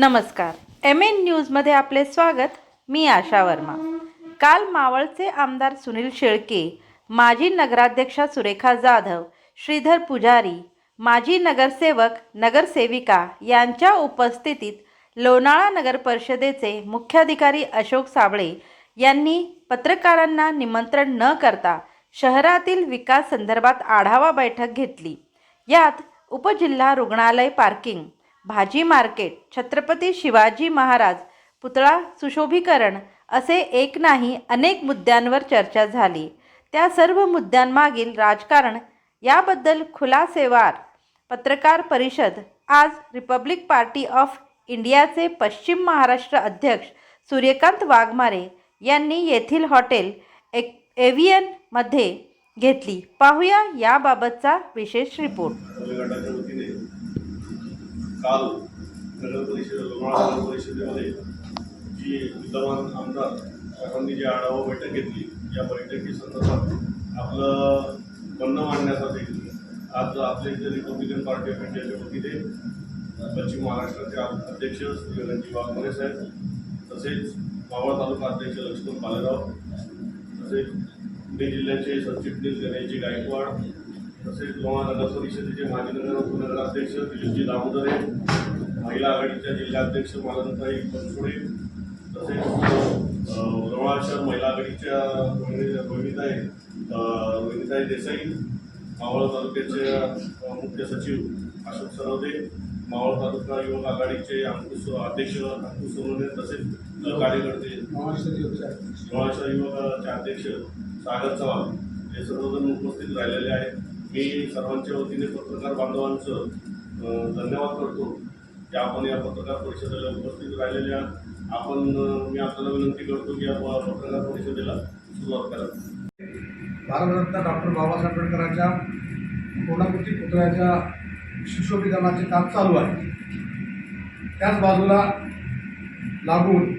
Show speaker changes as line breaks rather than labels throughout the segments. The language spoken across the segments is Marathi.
नमस्कार. एम एन न्यूजमध्ये आपले स्वागत. मी आशा वर्मा. काल मावळचे आमदार सुनील शेळके माजी नगराध्यक्षा सुरेखा जाधव श्रीधर पुजारी माजी नगरसेवक नगरसेविका यांच्या उपस्थितीत लोणाळा नगर परिषदेचे मुख्याधिकारी अशोक साबळे यांनी पत्रकारांना निमंत्रण न करता शहरातील विकास संदर्भात आढावा बैठक घेतली. यात उपजिल्हा रुग्णालय पार्किंग भाजी मार्केट छत्रपती शिवाजी महाराज पुतळा सुशोभीकरण असे एक नाही अनेक मुद्द्यांवर चर्चा झाली. त्या सर्व मुद्द्यांमागील राजकारण याबद्दल खुलासेवार पत्रकार परिषद आज रिपब्लिक पार्टी ऑफ इंडियाचे पश्चिम महाराष्ट्र अध्यक्ष सूर्यकांत वाघमारे यांनी येथील हॉटेल एक एव्हियनमध्ये घेतली. पाहूया याबाबतचा विशेष रिपोर्ट.
काल नगर परिषद लोणावळा नगर परिषदेमध्ये जी विद्यमान आमदार साहेबांनी जी आढावा बैठक घेतली या बैठकीसंदर्भात आपलं म्हणणं मांडण्यासाठी आज आपले इथे रिपब्लिकन पार्टी ऑफ इंडियाचे वतीने पश्चिम महाराष्ट्राचे अध्यक्ष श्री रणजी साहेब तसेच मावळ तालुका अध्यक्ष लक्ष्मण पालेराव तसेच पुणे जिल्ह्याचे सरचिटणीस गणेशजी गायकवाड तसेच लोहा नगर परिषदेचे माजी नगर दिलीपजी दामोदरे महिला आघाडीच्या जिल्हाध्यक्ष मालनताई बनसोडे तसेच अ, शहर महिला आघाडीच्या रोहिणी रोहिणीताई देसाई मावळ तालुक्याचे मुख्य सचिव अशोक सरवदे मावळ तालुका युवक आघाडीचे अंकुश अध्यक्ष अंकुश सोनवणे तसेच अ, कार्यकर्ते लोणावळा युवकाचे अध्यक्ष सागर चव्हाण हे सर्वजण उपस्थित राहिलेले आहेत. मी सर्वांच्या वतीने पत्रकार बांधवांचं धन्यवाद करतो. की आपण या पत्रकार परिषदेला उपस्थित राहिलेले आहात आपण मी आपल्याला विनंती करतो की या पत्रकार परिषदेला सुरुवात करा.
भारतरत्न डॉक्टर बाबासाहेब आंबेडकरांच्या पूर्णाकृती पुतळ्याच्या सुशोभीकरणाचे काम चालू आहे. त्याच बाजूला लागून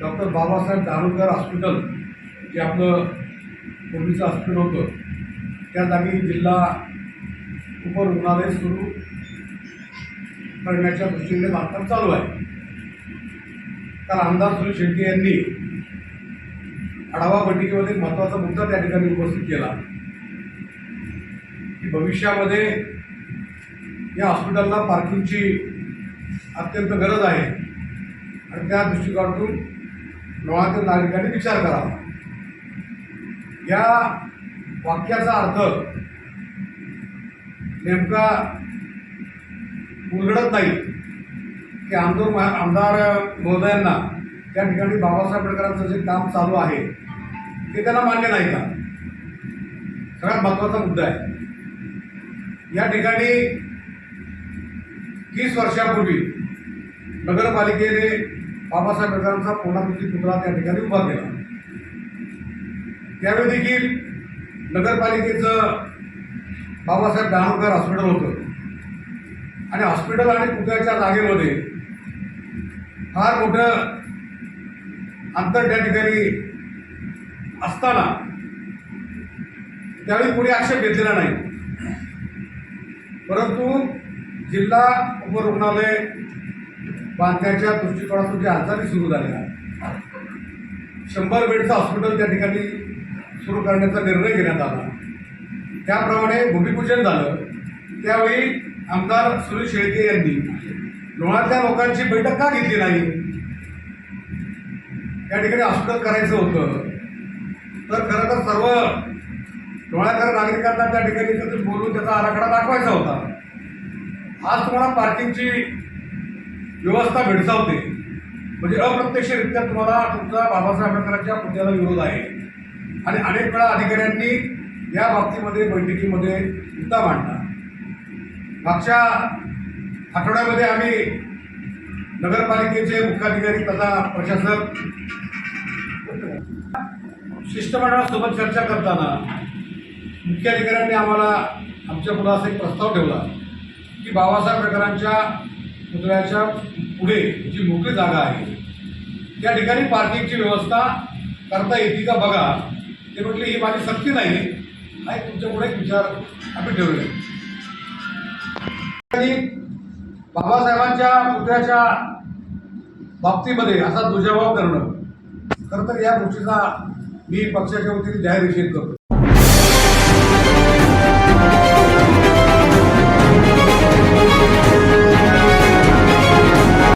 डॉक्टर बाबासाहेब दारोदकर हॉस्पिटल जे आपलं पूर्वीचं हॉस्पिटल होतं त्या जागी जिल्हा उपरुग्णालय सुरू करण्याच्या दृष्टीने बांधकाम चालू आहे. तर आमदार सुनील शेट्टी यांनी आढावा बैठकीमध्ये एक महत्त्वाचा मुद्दा त्या ठिकाणी उपस्थित केला. की भविष्यामध्ये या हॉस्पिटलला पार्किंगची अत्यंत गरज आहे. आणि त्या दृष्टिकोनातून लोणातील नागरिकांनी विचार करावा. या वाक्याचा अर्थ. नेमका उलगडत नाही की आमदार आमदार महोदयांना त्या ठिकाणी बाबासाहेब आंबेडकरांचं जे काम चालू आहे ते त्यांना मान्य नाही का? सगळ्यात महत्त्वाचा मुद्दा आहे. या ठिकाणी तीस वर्षापूर्वी नगरपालिकेने बाबासाहेब आंबेडकरांचा पूर्णाकृती पुतळा त्या ठिकाणी उभा केला. त्यावेळी देखील नगरपालिकेचं बाबासाहेब डहाणूकर हॉस्पिटल होतं. आणि हॉस्पिटल आणि पुतळ्याच्या जागेमध्ये फार मोठं अंतर त्या ठिकाणी असताना त्यावेळी कोणी आक्षेप घेतलेला नाही. परंतु जिल्हा उपरुग्णालय बांधण्याच्या दृष्टिकोनातून ज्या हालचाली सुरू झाल्या शंभर बेडचं हॉस्पिटल त्या ठिकाणी सुरू करण्याचा निर्णय घेण्यात आला. त्याप्रमाणे भूमिपूजन झालं. त्यावेळी आमदार सुनील शेळके यांनी लोणातल्या लोकांची बैठक का घेतली नाही? त्या ठिकाणी हॉस्पिटल करायचं होतं. तर खरं तर सर्व डोळ्याकर नागरिकांना त्या ठिकाणी एकत्रित बोलून त्याचा आराखडा दाखवायचा होता. आज तुम्हाला पार्किंगची व्यवस्था भेडसावते. म्हणजे अप्रत्यक्षरित्या तुम्हाला तुमचा बाबासाहेब आंबेडकरांच्या पुतळ्याला विरोध आहे. आणि अनेक वेळा अधिकाऱ्यांनी या बाबतीमध्ये बैठकीमध्ये मुद्दा मांडला. मागच्या आठवड्यामध्ये आम्ही नगरपालिकेचे मुख्याधिकारी तथा प्रशासक शिष्टमंडळासोबत चर्चा करताना मुख्याधिकाऱ्यांनी आम्हाला आमच्या पुढं एक प्रस्ताव ठेवला की बाबासाहेब आंबेडकरांच्या पुतळ्याच्या पुढे जी मोकळी जागा आहे त्या ठिकाणी पार्किंगची व्यवस्था करता येते का बघा. ते म्हटले ही माझी सक्ती नाही नाही तुमच्यापुढे एक विचार आम्ही ठेवले बाबासाहेबांच्या पुतळ्याच्या बाबतीमध्ये असा दुजाभाव करणं खरं तर या गोष्टीचा मी पक्षाच्या वतीने जाहीर निषेध करतो. thank you